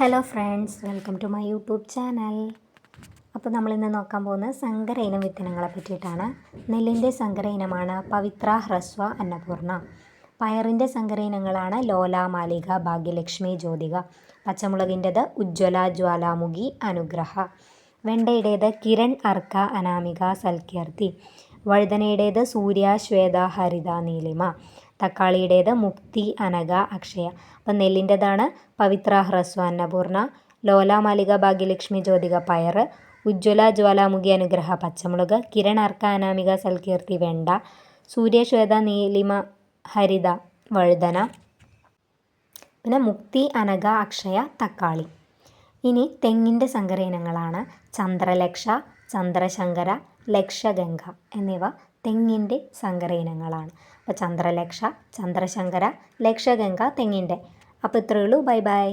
Hello friends welcome to my YouTube channel അപ്പോൾ നമ്മളിന്ന് നോക്കാൻ പോകുന്നത് സങ്കര ഇനം വിത്തനങ്ങളെ പറ്റിയിട്ടാണ്. നെല്ലിന്റെ സങ്കര ഇനമാണ് പവിത്ര ഹ്രസ്വ അന്നപൂർണ. പയറിന്റെ സങ്കര ഇനങ്ങളാണ് ലോല മാലിക ഭാഗ്യലക്ഷ്മി ജ്യോതിക. പച്ചമുളകിന്റെത് ഉജ്ജ്വല ജ്വാലാമുഖി അനുഗ്രഹ. വെണ്ടയുടേത് കിരൺ അർക്ക അനാമിക സൽകീർത്തി. വഴുതനയുടേത് സൂര്യ ശ്വേത ഹരിത നീലിമ. തക്കാളിയുടേത് മുക്തി അനഘ അക്ഷയ. അപ്പം നെല്ലിന്റെതാണ് പവിത്ര ഹ്രസ്വ അന്നപൂർണ ലോല മാലിക ഭാഗ്യലക്ഷ്മി ജ്യോതിക പയർ ഉജ്ജ്വല ജ്വാലാമുഖി അനുഗ്രഹ പച്ചമുളക് കിരൺ അർക്ക അനാമിക സൽകീർത്തി വെണ്ട സൂര്യശ്വേത നീലിമ ഹരിത വഴുതന. പിന്നെ മുക്തി അനഘ അക്ഷയ തക്കാളി. ഇനി തെങ്ങിന്റെ സങ്കര ഇനങ്ങളാണ് ചന്ദ്രലക്ഷ ചന്ദ്രശങ്കര ലക്ഷഗംഗ എന്നിവ തെങ്ങിന്റെ സങ്കര ഇനങ്ങളാണ് അപ്പോൾ ചന്ദ്രലക്ഷ ചന്ദ്രശങ്കര ലക്ഷഗംഗ തെങ്ങിന്റെ. അപ്പോൾ ഇത്രയേ ഉള്ളൂ. Bye bye.